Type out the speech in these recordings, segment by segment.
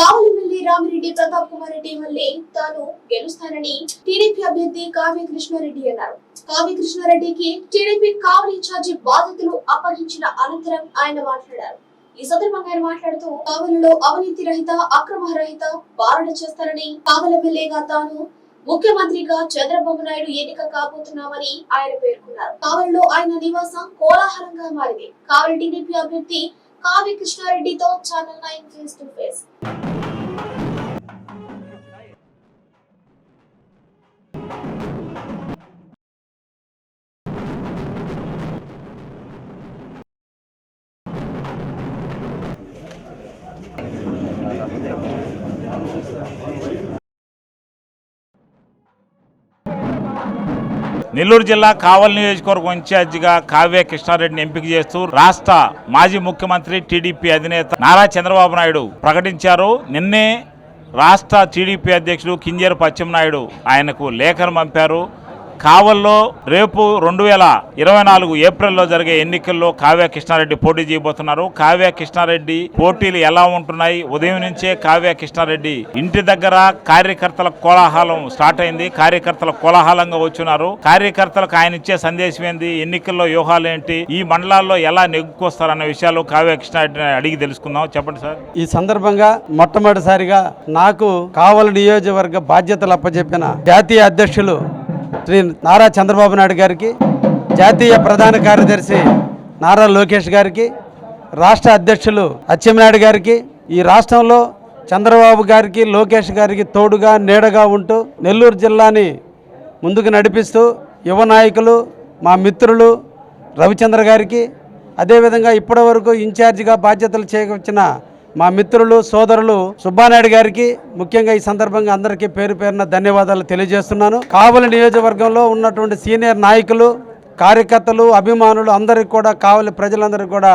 కావలి MLA Ramireddy Pratap Kumar Reddy మళ్ళీ తాను గెలుస్తానని టీడీపీ అభ్యర్థి కావ్య కృష్ణారెడ్డి అన్నారు. కావ్య కృష్ణారెడ్డికి టీడీపీ కావలి ఇన్ఛార్జి బాధ్యతలు అప్పగించిన అనంతరం ఆయన మాట్లాడారు. ఈ సందర్భంగా ఆయన మాట్లాడుతూ కావలిలో అవినీతి రహిత అక్రమ రహిత పాలన చేస్తారని కావలి ఎమ్మెల్యేగా తాను ముఖ్యమంత్రిగా చంద్రబాబు నాయుడు ఎన్నిక కాబోతున్నామని ఆయన పేర్కొన్నారు. కావలిలో ఆయన నివాసం కోలాహలంగా మారింది. కావలి టీడీపీ అభ్యర్థి Kavya కృష్ణారెడ్డితో channel nine face to face Nellore జిల్లా కావలి నియోజకవర్గం ఇన్ఛార్జిగా కావ్య కృష్ణారెడ్డిని ఎంపిక చేస్తూ రాష్ట్ర మాజీ ముఖ్యమంత్రి టీడీపీ అధినేత నారా చంద్రబాబు నాయుడు ప్రకటించారు. నిన్నే రాష్ట్ర టీడీపీ అధ్యక్షుడు కింజేరు పచ్చెన్నాయుడు ఆయనకు లేఖను పంపారు. కావల్లో రేపు రెండు వేల ఇరవై నాలుగు ఏప్రిల్లో జరిగే ఎన్నికల్లో కావ్య కృష్ణారెడ్డి పోటీ చేయబోతున్నారు. కావ్య కృష్ణారెడ్డి పోటీలు ఎలా ఉంటున్నాయి? ఉదయం నుంచే కావ్య కృష్ణారెడ్డి ఇంటి దగ్గర కార్యకర్తల కోలాహలం స్టార్ట్ అయింది. కార్యకర్తల కోలాహలంగా వచ్చున్నారు కార్యకర్తలకు ఆయన ఇచ్చే సందేశం ఏంది? ఎన్నికల్లో వ్యూహాలు ఏంటి? ఈ మండలాల్లో ఎలా నెగ్గుకొస్తారన్న విషయాలు కావ్య కృష్ణారెడ్డిని అడిగి తెలుసుకుందాం. చెప్పండి సార్. ఈ సందర్భంగా మొట్టమొదటిసారిగా నాకు కావలి నియోజకవర్గ బాధ్యతలు అప్పచెప్పిన జాతీయ అధ్యక్షులు శ్రీ నారా చంద్రబాబు నాయుడు గారికి జాతీయ ప్రధాన కార్యదర్శి నారా లోకేష్ గారికి రాష్ట్ర అధ్యక్షులు అచ్చెన్నాయుడు గారికి ఈ రాష్ట్రంలో చంద్రబాబు గారికి లోకేష్ గారికి తోడుగా నీడగా ఉంటూ నెల్లూరు జిల్లాని ముందుకు నడిపిస్తూ యువ నాయకులు మా మిత్రులు రవిచంద్ర గారికి అదేవిధంగా ఇప్పటి వరకు ఇన్ఛార్జిగా బాధ్యతలు చేకొచ్చిన మా మిత్రులు సోదరులు సుబ్బానాయుడు గారికి ముఖ్యంగా ఈ సందర్భంగా అందరికీ పేరు పేరున ధన్యవాదాలు తెలియజేస్తున్నాను. కావలి నియోజకవర్గంలో ఉన్నటువంటి సీనియర్ నాయకులు కార్యకర్తలు అభిమానులు అందరికీ కూడా కావలి ప్రజలందరికీ కూడా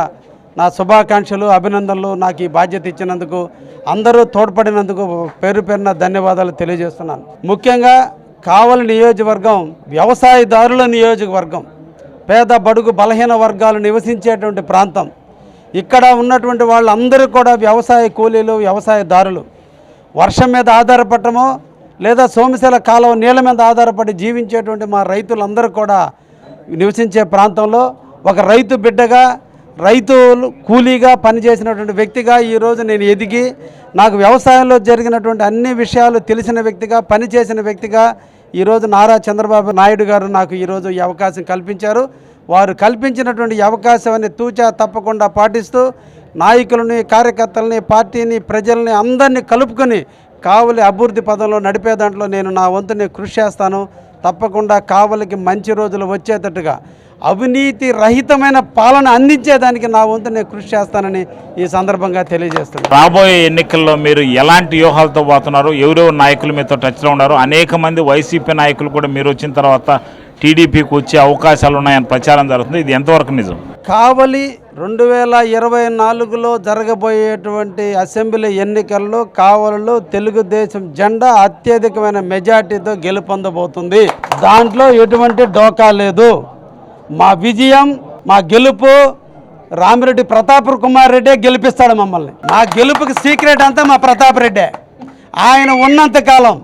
నా శుభాకాంక్షలు అభినందనలు. నాకు ఈ బాధ్యత ఇచ్చినందుకు అందరూ తోడ్పడినందుకు పేరు పేరున ధన్యవాదాలు తెలియజేస్తున్నాను. ముఖ్యంగా కావలి నియోజకవర్గం వ్యవసాయదారుల నియోజకవర్గం పేద బడుగు బలహీన వర్గాలు నివసించేటువంటి ప్రాంతం. ఇక్కడ ఉన్నటువంటి వాళ్ళందరూ కూడా వ్యవసాయ కూలీలు వ్యవసాయదారులు. వర్షం మీద ఆధారపడటమో లేదా సోమశిల కాలువ నీళ్ళ మీద ఆధారపడి జీవించేటువంటి మా రైతులందరూ కూడా నివసించే ప్రాంతంలో ఒక రైతు బిడ్డగా రైతు కూలీగా పనిచేసినటువంటి వ్యక్తిగా ఈరోజు నేను ఎదిగి నాకు వ్యవసాయంలో జరిగినటువంటి అన్ని విషయాలు తెలిసిన వ్యక్తిగా పనిచేసిన వ్యక్తిగా ఈరోజు నారా చంద్రబాబు నాయుడు గారు నాకు ఈరోజు ఈ అవకాశం కల్పించారు. వారు కల్పించినటువంటి అవకాశాన్ని తూచా తప్పకుండా పాటిస్తూ నాయకులని కార్యకర్తలని పార్టీని ప్రజల్ని అందరినీ కలుపుకొని కావలి అభివృద్ధి పదంలో నడిపే దాంట్లో నేను నా వంతుని కృషి చేస్తాను. తప్పకుండా కావలికి మంచి రోజులు వచ్చేటట్టుగా అవినీతి రహితమైన పాలన అందించేదానికి నా వంతు నేను కృషి చేస్తానని ఈ సందర్భంగా తెలియజేస్తున్నాను. రాబోయే ఎన్నికల్లో మీరు ఎలాంటి వ్యూహాలతో పోతున్నారు? ఎవరెవరు నాయకులు మీతో టచ్లో ఉన్నారు? అనేక మంది వైసీపీ నాయకులు కూడా మీరు వచ్చిన తర్వాత టీడీపీకి వచ్చే అవకాశాలు ఉన్నాయని ప్రచారం జరుగుతుంది. ఇది ఎంతవరకు నిజం? కావలి రెండు వేల ఇరవై నాలుగులో జరగబోయేటువంటి అసెంబ్లీ ఎన్నికల్లో కావలిలో తెలుగుదేశం జెండా అత్యధికమైన మెజార్టీతో గెలుపొందబోతుంది. దాంట్లో ఎటువంటి డోకా లేదు. మా విజయం మా గెలుపు రామిరెడ్డి ప్రతాప్ కుమార్ రెడ్డే గెలిపిస్తాడు మమ్మల్ని. మా గెలుపుకి సీక్రెట్ అంతా మా ప్రతాప్ రెడ్డే. ఆయన ఉన్నంత కాలం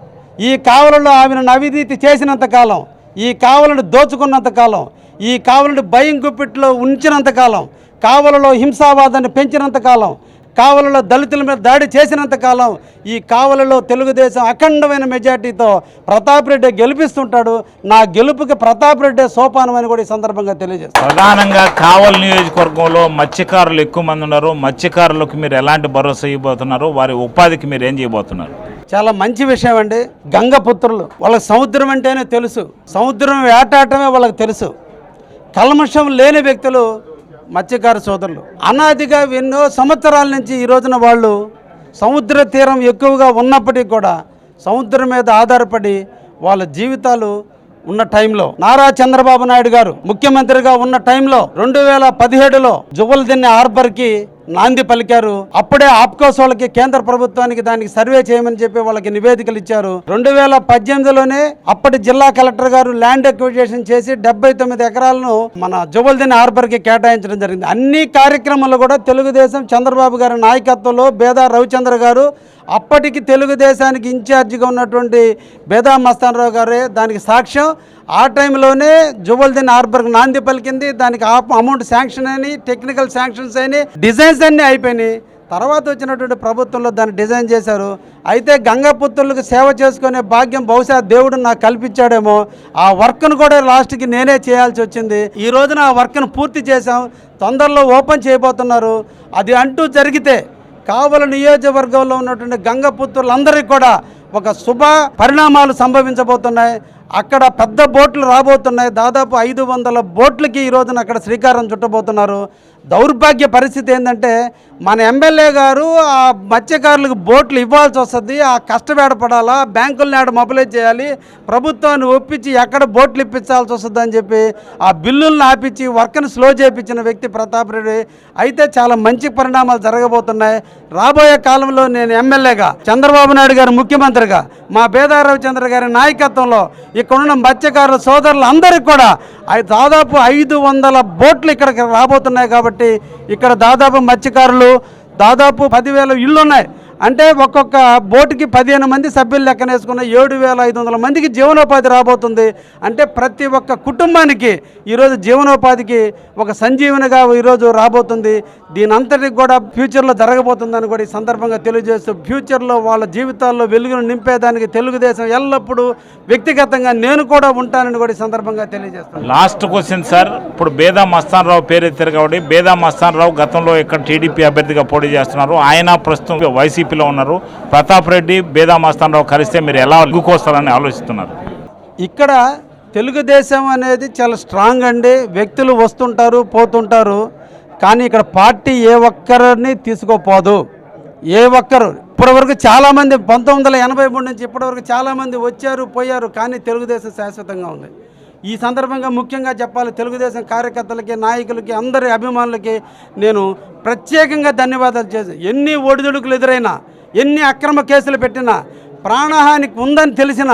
ఈ కావలలో ఆమెను అవినీతి చేసినంత కాలం ఈ కావలను దోచుకున్నంత కాలం ఈ కావలను భయం గుప్పిట్లో ఉంచినంత కాలం కావలలో హింసావాదాన్ని పెంచినంత కాలం కావలలో దళితుల మీద దాడి చేసినంత కాలం ఈ కావలలో తెలుగుదేశం అఖండమైన మెజార్టీతో ప్రతాప్ రెడ్డి గెలిపిస్తుంటాడు. నా గెలుపుకి ప్రతాప్ రెడ్డి సోపానం అని కూడా ఈ సందర్భంగా తెలియజేస్తాను. ప్రధానంగా కావల నియోజకవర్గంలో మత్స్యకారులు ఎక్కువ మంది ఉన్నారు. మత్స్యకారులకు మీరు ఎలాంటి భరోసా ఇవ్వబోతున్నారు? వారి ఉపాధికి మీరు ఏం చేయబోతున్నారు? చాలా మంచి విషయం అండి. గంగపుత్రులు వాళ్ళకి సముద్రం అంటేనే తెలుసు. సముద్రం వేటాడటమే వాళ్ళకి తెలుసు. కల్మషం లేని వ్యక్తులు మత్స్యకార సోదరులు. అనాదిగా ఎన్నో సంవత్సరాల నుంచి ఈ రోజున వాళ్ళు సముద్ర తీరం ఎక్కువగా ఉన్నప్పటికీ కూడా సముద్రం మీద ఆధారపడి వాళ్ళ జీవితాలు ఉన్న టైంలో. నారా చంద్రబాబు నాయుడు గారు ముఖ్యమంత్రిగా ఉన్న టైంలో రెండు వేల పదిహేడులో జువల్దిన్నె హార్బర్కి నాంది పలికారు. అప్పుడే ఆప్కోస్ వాళ్ళకి కేంద్ర ప్రభుత్వానికి దానికి సర్వే చేయమని చెప్పి వాళ్ళకి నివేదికలు ఇచ్చారు. రెండు వేల పద్దెనిమిదిలోనే అప్పటి జిల్లా కలెక్టర్ గారు ల్యాండ్ ఎక్విజేషన్ చేసి డెబ్బై తొమ్మిది ఎకరాలను మన జుబల్దిన్ హార్బర్కి కేటాయించడం జరిగింది. అన్ని కార్యక్రమాలు కూడా తెలుగుదేశం చంద్రబాబు గారి నాయకత్వంలో బేదా రవిచంద్ర గారు అప్పటికి తెలుగుదేశానికి ఇన్ఛార్జిగా ఉన్నటువంటి బేదా మస్తానరావు గారే దానికి సాక్ష్యం. ఆ టైంలోనే జుబల్దిన్ హార్బర్ నాంది పలికింది. దానికి ఆ- అమౌంట్ శాంక్షన్ అని టెక్నికల్ శాంక్షన్స్ అని డిజైన్స్ అన్నీ అయిపోయినాయి. తర్వాత వచ్చినటువంటి ప్రభుత్వంలో దాన్ని డిజైన్ చేశారు. అయితే గంగపుత్రులకు సేవ చేసుకునే భాగ్యం బహుశా దేవుడు నాకు కల్పించాడేమో. ఆ వర్క్ను కూడా లాస్ట్కి నేనే చేయాల్సి వచ్చింది. ఈ రోజున ఆ వర్క్ను పూర్తి చేశాం. తొందరలో ఓపెన్ చేయబోతున్నారు. అది అంటూ జరిగితే కావల నియోజకవర్గంలో ఉన్నటువంటి గంగపుత్రులందరికీ కూడా ఒక శుభ పరిణామాలు సంభవించబోతున్నాయి. అక్కడ పెద్ద బోట్లు రాబోతున్నాయి. దాదాపు ఐదు వందల బోట్లకి ఈ రోజున అక్కడ శ్రీకారం చుట్టబోతున్నారు. దౌర్భాగ్య పరిస్థితి ఏంటంటే మన ఎమ్మెల్యే గారు ఆ మత్స్యకారులకు బోట్లు ఇవ్వాల్సి వస్తుంది. ఆ కష్టపడాలా బ్యాంకులను ఆడ మొబిలైజ్ చేయాలి. ప్రభుత్వాన్ని ఒప్పించి ఎక్కడ బోట్లు ఇప్పించాల్సి వస్తుంది అని చెప్పి ఆ బిల్లులను ఆపించి వర్క్ను స్లో చేయించిన వ్యక్తి ప్రతాప్ రెడ్డి. అయితే చాలా మంచి పరిణామాలు జరగబోతున్నాయి. రాబోయే కాలంలో నేను ఎమ్మెల్యేగా చంద్రబాబు నాయుడు గారు ముఖ్యమంత్రిగా మా బేదా రవిచంద్ర గారి నాయకత్వంలో ఇక్కడున్న మత్స్యకారుల సోదరులు అందరికీ కూడా దాదాపు ఐదు వందల బోట్లు ఇక్కడికి రాబోతున్నాయి కాబట్టి ఇక్కడ దాదాపు మత్స్యకారులు దాదాపు పదివేల ఇళ్ళు ఉన్నాయి అంటే ఒక్కొక్క బోటుకి పదిహేను మంది సభ్యులు లెక్కనేసుకున్న ఏడు వేల ఐదు వందల మందికి జీవనోపాధి రాబోతుంది. అంటే ప్రతి ఒక్క కుటుంబానికి ఈరోజు జీవనోపాధికి ఒక సంజీవనిగా ఈరోజు రాబోతుంది. దీని అంతటికి కూడా ఫ్యూచర్లో జరగబోతుందని కూడా ఈ సందర్భంగా తెలియజేస్తూ ఫ్యూచర్లో వాళ్ళ జీవితాల్లో వెలుగును నింపేదానికి తెలుగుదేశం ఎల్లప్పుడూ వ్యక్తిగతంగా నేను కూడా ఉంటానని కూడా ఈ సందర్భంగా తెలియజేస్తాను లాస్ట్ క్వశ్చన్ సార్ ఇప్పుడు బేదా మస్తాన్ రావు పేరు ఎత్తారు కాబట్టి బేదా మస్తాన్ రావు గతంలో ఇక్కడ టీడీపీ అభ్యర్థిగా పోటీ చేస్తున్నారు. ఆయన ప్రస్తుతం వైసీపీలో ఉన్నారు. ప్రతాప్ రెడ్డి బేదా మస్తాన్ రావు కలిస్తే మీరు ఎలా అడ్డుకొస్తారని ఆలోచిస్తున్నారు? ఇక్కడ తెలుగుదేశం అనేది చాలా స్ట్రాంగ్ అండి. వ్యక్తులు వస్తుంటారు పోతుంటారు. కానీ ఇక్కడ పార్టీ ఏ ఒక్కరిని తీసుకోపోదు. ఏ ఒక్కరు ఇప్పటివరకు చాలామంది పంతొమ్మిది వందల ఎనభై మూడు నుంచి ఇప్పటివరకు చాలామంది వచ్చారు పోయారు కానీ తెలుగుదేశం శాశ్వతంగా ఉంది. ఈ సందర్భంగా ముఖ్యంగా చెప్పాలి తెలుగుదేశం కార్యకర్తలకి నాయకులకి అందరి అభిమానులకి నేను ప్రత్యేకంగా ధన్యవాదాలు చేసి ఎన్ని ఒడిదుడుకులు ఎదురైనా ఎన్ని అక్రమ కేసులు పెట్టినా ప్రాణహానికి ఉందని తెలిసిన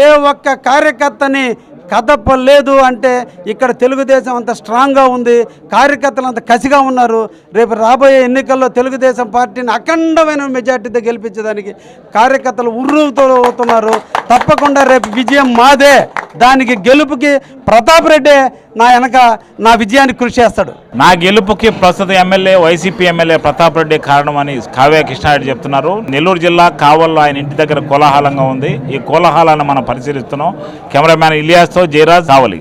ఏ ఒక్క కార్యకర్తని కదపలేదు అంటే ఇక్కడ తెలుగుదేశం అంత స్ట్రాంగ్గా ఉంది కార్యకర్తలు అంత కసిగా ఉన్నారు. రేపు రాబోయే ఎన్నికల్లో తెలుగుదేశం పార్టీని అఖండమైన మెజార్టీతో గెలిపించడానికి కార్యకర్తలు ఉర్రూతో అవుతున్నారు. తప్పకుండా రేపు విజయం మాదే. దానికి గెలుపుకి ప్రతాప్ రెడ్డి నా వెనక నా విజయానికి కృషి చేస్తాడు. నా గెలుపుకి ప్రస్తుత MLA YCP MLA Pratap Reddy కారణమని కావ్య కృష్ణారెడ్డి చెప్తున్నారు. నెల్లూరు జిల్లా కావల్లో ఆయన ఇంటి దగ్గర కోలాహలంగా ఉంది. ఈ కోలాహలాన్ని మనం పరిశీలిస్తున్నాం. కెమెరామ్యాన్ ఇలియాస్తో జయరాజ్ కావలి